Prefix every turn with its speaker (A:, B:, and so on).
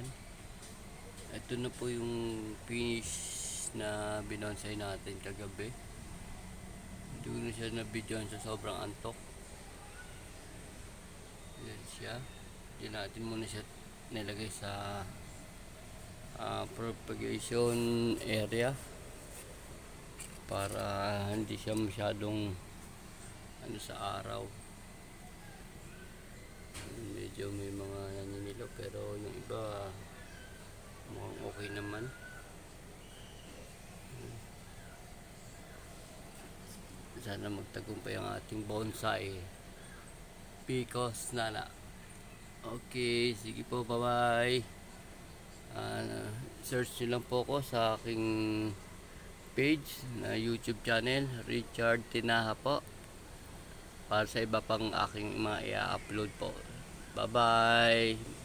A: Yan. Ito na po yung finish na binonsai natin kagabi. Ko na siya na-videoan sa sobrang antok. Yan siya. Yan natin muna siya nilagay sa ah, propagation area para hindi siya masyadong ano sa araw medyo may mga naninilo pero yung iba mukhang okay naman. Sana magtagumpay ang ating bonsai. Picos Nana. Okay sige po bye bye Ah, search nyo lang po ako sa aking page na YouTube channel Richard Tinaha po. Para sa iba pang aking mga i-upload po. Bye bye